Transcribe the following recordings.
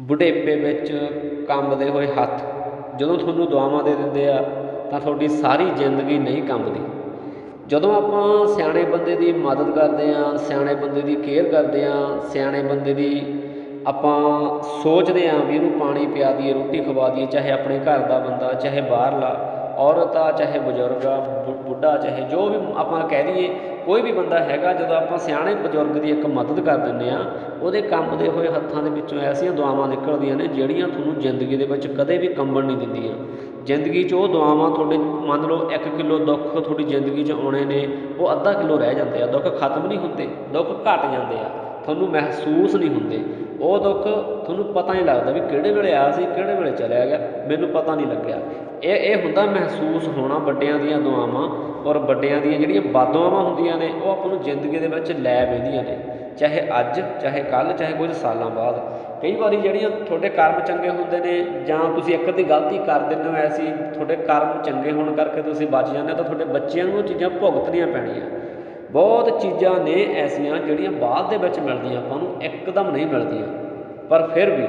ਬੁਢੇਪੇ ਵਿੱਚ ਕੰਬਦੇ ਹੋਏ ਹੱਥ। ਜਦੋਂ ਤੁਹਾਨੂੰ ਦੁਆਵਾਂ ਦੇ ਦਿੰਦੇ ਆ, ਤਾਂ ਤੁਹਾਡੀ ਸਾਰੀ ਜ਼ਿੰਦਗੀ ਨਹੀਂ ਕੰਬਦੀ। ਜਦੋਂ ਆਪਾਂ ਸਿਆਣੇ ਬੰਦੇ ਦੀ ਮਦਦ ਕਰਦੇ ਹਾਂ ਸਿਆਣੇ ਬੰਦੇ ਦੀ ਕੇਅਰ ਕਰਦੇ ਹਾਂ ਸਿਆਣੇ ਬੰਦੇ ਦੀ ਆਪਾਂ ਸੋਚਦੇ ਹਾਂ ਵੀ ਇਹਨੂੰ ਪਾਣੀ ਪਿਆ ਦਈਏ, ਰੋਟੀ ਖਵਾ ਦਈਏ, ਚਾਹੇ ਆਪਣੇ ਘਰ ਦਾ ਬੰਦਾ, ਚਾਹੇ ਬਾਹਰਲਾ ਔਰਤ ਆ ਚਾਹੇ ਬਜ਼ੁਰਗ ਆ ਬੁ- ਬੁੱਢਾ ਚਾਹੇ ਜੋ ਵੀ ਆਪਾਂ ਕਹਿ ਦਈਏ, ਕੋਈ ਵੀ ਬੰਦਾ ਹੈਗਾ, ਜਦੋਂ ਆਪਾਂ ਸਿਆਣੇ ਬਜ਼ੁਰਗ ਦੀ ਇੱਕ ਮਦਦ ਕਰ ਦਿੰਦੇ ਆ ਉਹਦੇ ਕੰਬਦੇ ਹੋਏ ਹੱਥਾਂ ਦੇ ਵਿੱਚੋਂ ਐਸੀਆਂ ਦੁਆਵਾਂ ਨਿਕਲਦੀਆਂ ਨੇ, ਜਿਹੜੀਆਂ ਤੁਹਾਨੂੰ ਜ਼ਿੰਦਗੀ ਦੇ ਵਿੱਚ ਕਦੇ ਵੀ ਕੰਬਣ ਨਹੀਂ ਦਿੰਦੀਆਂ। ਜ਼ਿੰਦਗੀ 'ਚ ਉਹ ਦੁਆਵਾਂ ਤੁਹਾਡੇ, ਮੰਨ ਲਓ 1 ਕਿਲੋ ਦੁੱਖ ਤੁਹਾਡੀ ਜ਼ਿੰਦਗੀ 'ਚ ਆਉਣੇ ਨੇ, ਉਹ ਅੱਧਾ ਕਿਲੋ ਰਹਿ ਜਾਂਦੇ ਆ, ਦੁੱਖ ਖਤਮ ਨਹੀਂ ਹੁੰਦੇ, ਦੁੱਖ ਘਟ ਜਾਂਦੇ ਆ, ਤੁਹਾਨੂੰ ਮਹਿਸੂਸ ਨਹੀਂ ਹੁੰਦੇ। ਉਹ ਦੁੱਖ ਤੁਹਾਨੂੰ ਪਤਾ ਨਹੀਂ ਲੱਗਦਾ ਵੀ ਕਿਹੜੇ ਵੇਲੇ ਆਇਆ ਸੀ, ਕਿਹੜੇ ਵੇਲੇ ਚਲਿਆ ਗਿਆ, ਮੈਨੂੰ ਪਤਾ ਨਹੀਂ ਲੱਗਿਆ। ਇਹ ਇਹ ਹੁੰਦਾ ਮਹਿਸੂਸ ਹੋਣਾ ਵੱਡਿਆਂ ਦੀਆਂ ਦੁਆਵਾਂ ਔਰ ਵੱਡਿਆਂ ਦੀਆਂ ਜਿਹੜੀਆਂ ਬਦਦੁਆਵਾਂ ਹੁੰਦੀਆਂ ਨੇ, ਉਹ ਆਪਾਂ ਨੂੰ ਜ਼ਿੰਦਗੀ ਦੇ ਵਿੱਚ ਲੈ ਬੈਂਦੀਆਂ ਨੇ। ਚਾਹੇ ਅੱਜ, ਚਾਹੇ ਕੱਲ੍ਹ, ਚਾਹੇ ਕੁਝ ਸਾਲਾਂ ਬਾਅਦ। ਕਈ ਵਾਰੀ ਜਿਹੜੀਆਂ ਤੁਹਾਡੇ ਕਰਮ ਚੰਗੇ ਹੁੰਦੇ ਨੇ ਜਾਂ ਤੁਸੀਂ ਇੱਕ ਦੀ ਗਲਤੀ ਕਰ ਦਿੰਦੇ ਹੋ ਐਸੀ, ਤੁਹਾਡੇ ਕਰਮ ਚੰਗੇ ਹੋਣ ਕਰਕੇ ਤੁਸੀਂ ਬਚ ਜਾਂਦੇ ਹੋ, ਤਾਂ ਤੁਹਾਡੇ ਬੱਚਿਆਂ ਨੂੰ ਉਹ ਚੀਜ਼ਾਂ ਭੁਗਤਣੀਆਂ ਪੈਣੀਆਂ। ਬਹੁਤ ਚੀਜ਼ਾਂ ਨੇ ਐਸੀਆਂ ਜਿਹੜੀਆਂ ਬਾਅਦ ਦੇ ਵਿੱਚ ਮਿਲਦੀਆਂ, ਆਪਾਂ ਨੂੰ ਇੱਕਦਮ ਨਹੀਂ ਮਿਲਦੀਆਂ। ਪਰ ਫਿਰ ਵੀ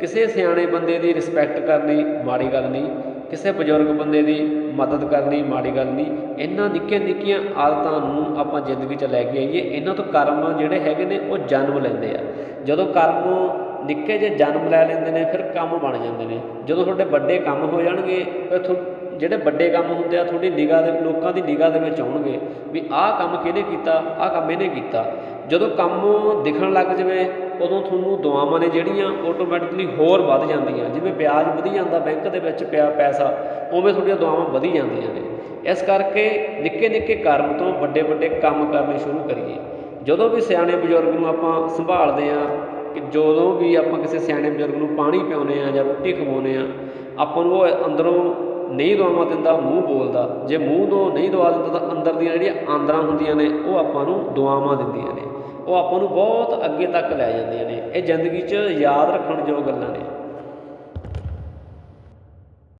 ਕਿਸੇ ਸਿਆਣੇ ਬੰਦੇ ਦੀ ਰਿਸਪੈਕਟ ਕਰਨੀ ਮਾੜੀ ਗੱਲ ਨਹੀਂ, ਕਿਸੇ ਬਜ਼ੁਰਗ ਬੰਦੇ ਦੀ ਮਦਦ ਕਰਨੀ ਮਾੜੀ ਗੱਲ ਨਹੀਂ। ਇਹਨਾਂ ਨਿੱਕੀਆਂ ਨਿੱਕੀਆਂ ਆਦਤਾਂ ਨੂੰ ਆਪਾਂ ਜ਼ਿੰਦਗੀ 'ਚ ਲੈ ਕੇ ਆਈਏ, ਇਹਨਾਂ ਤੋਂ ਕਰਮ ਜਿਹੜੇ ਹੈਗੇ ਨੇ ਉਹ ਜਨਮ ਲੈਂਦੇ ਆ। ਜਦੋਂ ਕਰਮ ਨਿੱਕੇ ਜਿਹੇ ਜਨਮ ਲੈ ਲੈਂਦੇ ਨੇ, ਫਿਰ ਕੰਮ ਬਣ ਜਾਂਦੇ ਨੇ। ਜਦੋਂ ਤੁਹਾਡੇ ਵੱਡੇ ਕੰਮ ਹੋ ਜਾਣਗੇ, ਫਿਰ ਥੋ ਜਿਹੜੇ ਵੱਡੇ ਕੰਮ ਹੁੰਦੇ ਆ, ਤੁਹਾਡੀ ਨਿਗਾਹ ਦੇ, ਲੋਕਾਂ ਦੀ ਨਿਗਾਹ ਦੇ ਵਿੱਚ ਆਉਣਗੇ ਵੀ ਆਹ ਕੰਮ ਕਿਹਨੇ ਕੀਤਾ, ਆਹ ਕੰਮ ਇਹਨੇ ਕੀਤਾ। ਜਦੋਂ ਕੰਮ ਦਿਖਣ ਲੱਗ ਜਾਵੇ, ਉਦੋਂ ਤੁਹਾਨੂੰ ਦੁਆਵਾਂ ਨੇ ਜਿਹੜੀਆਂ ਆਟੋਮੈਟਿਕਲੀ ਹੋਰ ਵੱਧ ਜਾਂਦੀਆਂ। ਜਿਵੇਂ ਵਿਆਜ ਵਧੀ ਜਾਂਦਾ, ਬੈਂਕ ਦੇ ਵਿੱਚ ਪਿਆ ਪੈਸਾ, ਉਵੇਂ ਤੁਹਾਡੀਆਂ ਦੁਆਵਾਂ ਵਧੀ ਜਾਂਦੀਆਂ ਨੇ। ਇਸ ਕਰਕੇ ਨਿੱਕੇ ਨਿੱਕੇ ਕਰਮ ਤੋਂ ਵੱਡੇ ਵੱਡੇ ਕੰਮ ਕਰਨੇ ਸ਼ੁਰੂ ਕਰੀਏ। ਜਦੋਂ ਵੀ ਸਿਆਣੇ ਬਜ਼ੁਰਗ ਨੂੰ ਆਪਾਂ ਸੰਭਾਲਦੇ ਆ ਕਿ ਜਦੋਂ ਵੀ ਆਪਾਂ ਕਿਸੇ ਸਿਆਣੇ ਬਜ਼ੁਰਗ ਨੂੰ ਪਾਣੀ ਪਿਆਉਂਦੇ ਆ ਜਾਂ ਰੋਟੀ ਖਵਾਉਂਦੇ ਆ ਆਪਾਂ ਨੂੰ ਉਹ ਅੰਦਰੋਂ ਨਹੀਂ ਦਵਾਵਾਂ ਦਿੰਦਾ, ਮੂੰਹ ਬੋਲਦਾ। ਜੇ ਮੂੰਹ ਤੋਂ ਨਹੀਂ ਦਵਾ ਦਿੰਦਾ ਤਾਂ ਅੰਦਰ ਦੀਆਂ ਜਿਹੜੀਆਂ ਆਂਦਰਾਂ ਹੁੰਦੀਆਂ ਨੇ, ਉਹ ਆਪਾਂ ਨੂੰ ਦੁਆਵਾਂ ਦਿੰਦੀਆਂ ਨੇ। ਉਹ ਆਪਾਂ ਨੂੰ ਬਹੁਤ ਅੱਗੇ ਤੱਕ ਲੈ ਜਾਂਦੀਆਂ ਨੇ। ਇਹ ਜ਼ਿੰਦਗੀ 'ਚ ਯਾਦ ਰੱਖਣ ਯੋਗ ਗੱਲਾਂ ਨੇ।